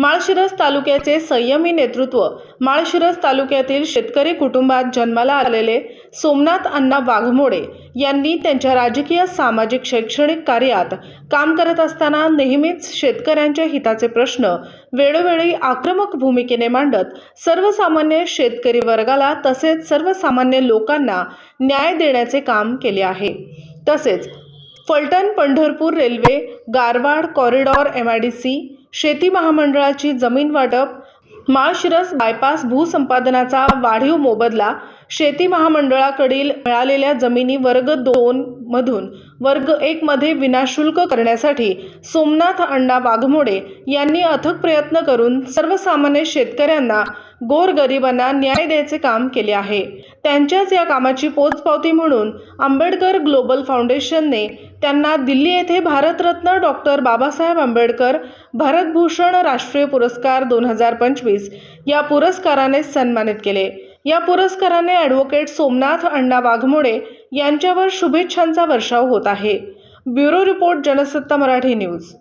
माळशिरस तालुक्याचे संयमी नेतृत्व. माळशिरस तालुक्यातील शेतकरी कुटुंबात जन्माला आलेले सोमनाथ अण्णा वाघमोडे यांनी त्यांच्या राजकीय सामाजिक शैक्षणिक कार्यात काम करत असताना नेहमीच शेतकऱ्यांच्या हिताचे प्रश्न वेळोवेळी आक्रमक भूमिकेने मांडत सर्वसामान्य शेतकरी वर्गाला तसेच सर्वसामान्य लोकांना न्याय देण्याचे काम केले आहे. तसेच Phaltan Pandharpur railway Garwad corridor M I D C शेती महामंडळाची जमीन वाटप माळशिरस बायपास भूसंपादनाचा वाढीव मोबदला शेती महामंडळाकडील मिळालेल्या जमिनी वर्ग दोन मधून वर्ग एक मध्ये विनाशुल्क करण्यासाठी सोमनाथ अण्णा वाघमोडे यांनी अथक प्रयत्न करून सर्वसामान्य शेतकऱ्यांना गोरगरिबांना न्याय द्यायचे काम केले आहे. त्यांच्याच या कामाची पोचपावती म्हणून आंबेडकर ग्लोबल फाउंडेशनने त्यांना दिल्ली येथे भारतरत्न डॉक्टर बाबासाहेब आंबेडकर भारतभूषण राष्ट्रीय पुरस्कार दोन हजार पंचवीस या पुरस्काराने सन्मानित केले. या पुरस्काराने ॲडव्होकेट सोमनाथ अण्णा वाघमोडे यांच्यावर शुभेच्छांचा वर्षाव होत आहे. Bureau report Jansatta Marathi news.